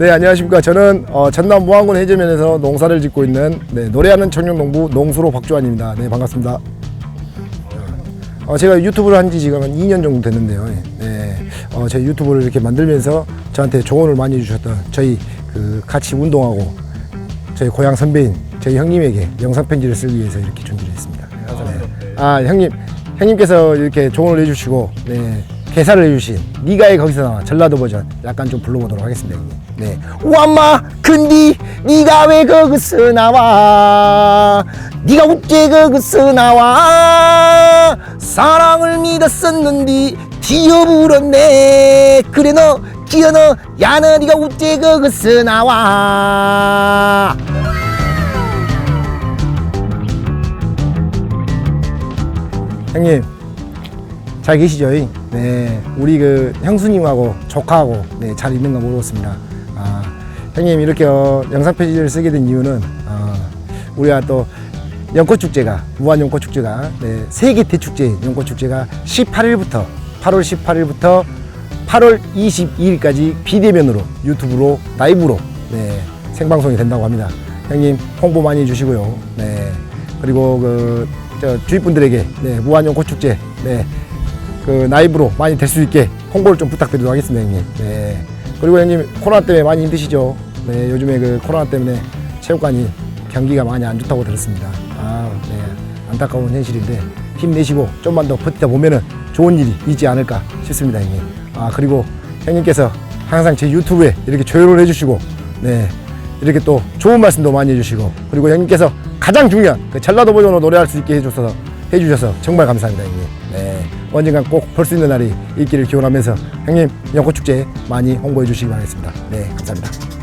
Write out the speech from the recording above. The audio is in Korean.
네, 안녕하십니까. 저는 어, 전남 무안군 해저면에서 농사를 짓고 있는 네, 노래하는 청년농부 농수로 박주환입니다. 네, 반갑습니다. 어, 제가 유튜브를 한 지 지금 한 2년 정도 됐는데요. 네, 어, 저희 유튜브를 이렇게 만들면서 저한테 조언을 많이 해주셨던 저희 그 같이 운동하고 저희 고향 선배인 저희 형님에게 영상 편지를 쓰기 위해서 이렇게 준비를 했습니다. 네. 아, 형님, 형님께서 이렇게 조언을 해주시고, 네, 개사를 해주신 니가의 거기서 나와 전라도 버전 약간 좀 불러보도록 하겠습니다, 형님. 네, 완마 근디 니가 왜 거기서 나와? 니가 어째 거기서 나와? 사랑을 믿었었는디 뒤어불었네. 그래 너 기어 너 야너 니가 어째 거기서 나와? 형님 잘 계시죠? 네, 우리 그 형수님하고 조카하고 네, 잘 있는 거 모르겠습니다. 아, 형님 이렇게 어, 영상 편지를 쓰게 된 이유는 어, 우리가 또 연꽃 축제가 무한 연꽃 축제가 네, 세계 대축제 연꽃 축제가 18일부터 8월 18일부터 8월 22일까지 비대면으로 유튜브로 라이브로 네, 생방송이 된다고 합니다. 형님 홍보 많이 해주시고요. 네, 그리고 그저 주위 분들에게 네, 무한 연꽃 축제 네, 그 라이브로 많이 될 수 있게 홍보를 좀 부탁드리도록 하겠습니다, 형님. 네. 그리고 형님 코로나 때문에 많이 힘드시죠? 네, 요즘에 그 코로나 때문에 체육관이 경기가 많이 안 좋다고 들었습니다. 아, 네. 안타까운 현실인데 힘내시고 좀만 더 버티다 보면은 좋은 일이 있지 않을까 싶습니다, 형님. 아, 그리고 형님께서 항상 제 유튜브에 이렇게 조율을 해주시고, 네. 이렇게 또 좋은 말씀도 많이 해주시고, 그리고 형님께서 가장 중요한 그 전라도 버전으로 노래할 수 있게 해주셔서 해주셔서 정말 감사합니다, 형님. 네. 언젠간 꼭 볼 수 있는 날이 있기를 기원하면서 형님 연꽃축제 많이 홍보해 주시기 바라겠습니다. 네, 감사합니다.